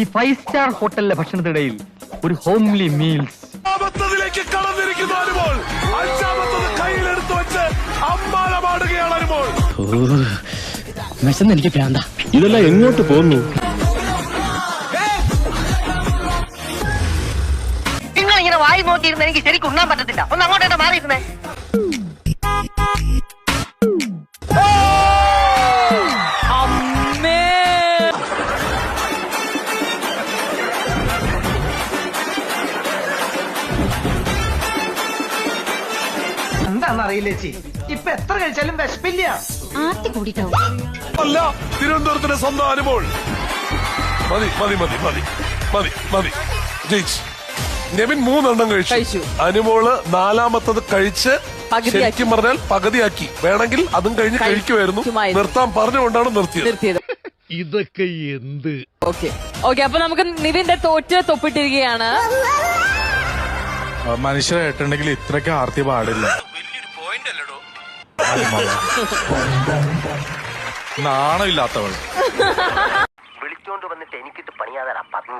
ഈ five star ഹോട്ടലിലെ ഭക്ഷണത്തിനിടയിൽ ഒരു ഹോംലി മീൽസ് അഞ്ചാമത്തതിലേക്ക് കടന്നിരിക്കുന്ന അനുമോൾ അഞ്ചാമത്തത് കയ്യിലെടുത്ത് വെച്ച് അനുമോൾ വിശന്ന് എനിക്ക് പ്രാന്ത. ഇതെല്ലാം എങ്ങോട്ട് പോന്നു? നിങ്ങൾ ഇങ്ങനെ വായി നോക്കിയിരുന്ന എനിക്ക് ശരിക്കും ഉണ്ണാൻ പറ്റത്തില്ല. ഒന്ന് അങ്ങോട്ടേക്ക് മാറിയിരുന്നേ. എന്താണെന്നറിയില്ല ചേച്ചി. ഇപ്പൊ എത്ര കഴിച്ചാലും വിശപ്പില്ല. ആർത്തി കൂടിട്ടോ? അല്ല തിരുവനന്തപുരത്തിന്റെ സ്വന്തം അനുഭവം. മതി മതി മതി മതി മതി മതി. ജയിച്ചു. നെവിൻ മൂന്നെണ്ണം കഴിച്ചു. കഴിച്ചു. അനുമോൾ നാലാമത്തത് കഴിച്ച് പകുതിയാക്കി. ശരിക്കും പറഞ്ഞാൽ പകുതിയാക്കി. വേണമെങ്കിൽ അതും കഴിഞ്ഞ് കഴിക്കുമായിരുന്നു. നിർത്താൻ പറഞ്ഞുകൊണ്ടാണ് നിർത്തിയത്. നിർത്തിയത്. ഇതൊക്കെ എന്ത്? ഓക്കെ. ഓക്കെ അപ്പൊ നമുക്ക് നിവിന്റെ തോറ്റ് തൊപ്പിട്ടിരിക്കുകയാണ്. മനുഷ്യരായിട്ടുണ്ടെങ്കിൽ ഇത്രയ്ക്ക് ആർത്തി പാടില്ല. നാണമില്ലാത്തവൾ. വിളിച്ചോണ്ട് വന്നിട്ട് എനിക്കിട്ട് പണിയാതാ പന്നി